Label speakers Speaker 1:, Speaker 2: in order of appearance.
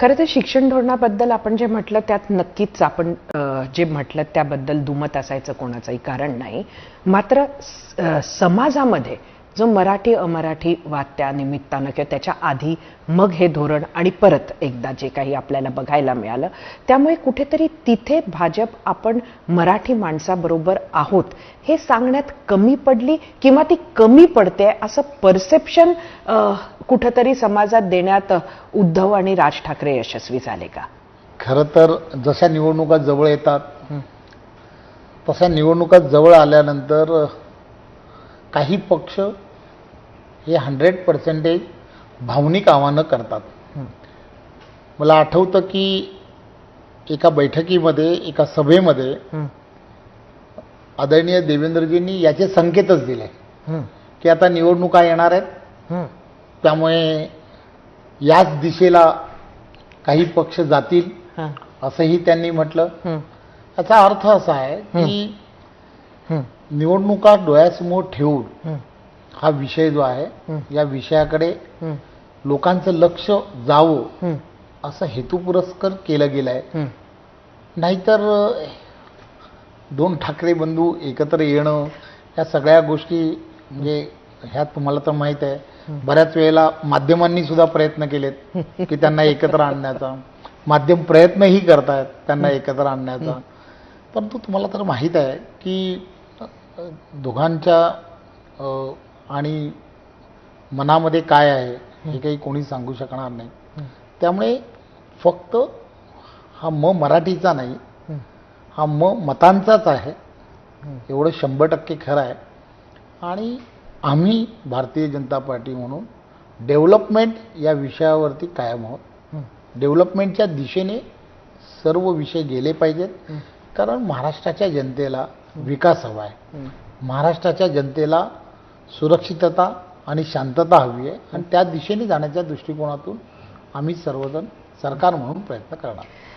Speaker 1: खरं तर शिक्षण धोरणाबद्दल आपण जे म्हटलं त्यात नक्कीच आपण जे म्हटलं त्याबद्दल दुमत असायचं कोणाचंही कारण नाही. मात्र समाजामध्ये जो मराठी अमराठी वाद त्या निमित्तानं किंवा त्याच्या आधी मग हे धोरण आणि परत एकदा जे काही आपल्याला बघायला मिळालं त्यामुळे कुठेतरी तिथे भाजप आपण मराठी माणसाबरोबर आहोत हे सांगण्यात कमी पडली किंवा ती कमी पडते असं परसेप्शन कुठंतरी समाजात देण्यात उद्धव आणि राज ठाकरे यशस्वी झाले का?
Speaker 2: खरं तर जशा निवडणुका जवळ येतात तशा निवडणुका जवळ आल्यानंतर काही पक्ष हे हंड्रेड पर्सेंटेज भावनिक आव्हानं करतात. मला आठवतं की एका बैठकीमध्ये एका सभेमध्ये आदरणीय देवेंद्रजींनी याचे संकेतच दिले. की आता निवडणुका येणार आहेत. त्यामुळे याच दिशेला काही पक्ष जातील असंही त्यांनी म्हटलं. याचा अर्थ असा आहे की निवडणुका डोळ्यासमोर ठेवून हा विषय जो आहे या विषयाकडे लोकांचं लक्ष जावं असं हेतुपुरस्कर केलं गेलं आहे नाहीतर दोन ठाकरे बंधू एकत्र येणं या सगळ्या गोष्टी म्हणजे ह्या तुम्हाला तर माहीत आहे बऱ्याच वेळेला माध्यमांनी सुद्धा प्रयत्न केलेत की त्यांना एकत्र आणण्याचा. माध्यम प्रयत्नही करतायत त्यांना एकत्र आणण्याचा. परंतु तुम्हाला तर माहीत आहे की दोघांच्या आणि मनामध्ये काय आहे हे काही कोणी सांगू शकणार नाही. त्यामुळे फक्त हा म मराठीचा नाही हा म मतांचाच आहे. एवढं शंभर टक्के खरं आहे. आणि आम्ही भारतीय जनता पार्टी म्हणून डेव्हलपमेंट या विषयावरती कायम आहोत. डेव्हलपमेंटच्या दिशेने सर्व विषय गेले पाहिजेत. कारण महाराष्ट्राच्या जनतेला विकास हवा आहे. महाराष्ट्राच्या जनतेला सुरक्षितता आणि शांतता हवी आहे. आणि त्या दिशेने जाण्याच्या दृष्टिकोनातून आम्ही सर्वजण सरकार म्हणून प्रयत्न करणार.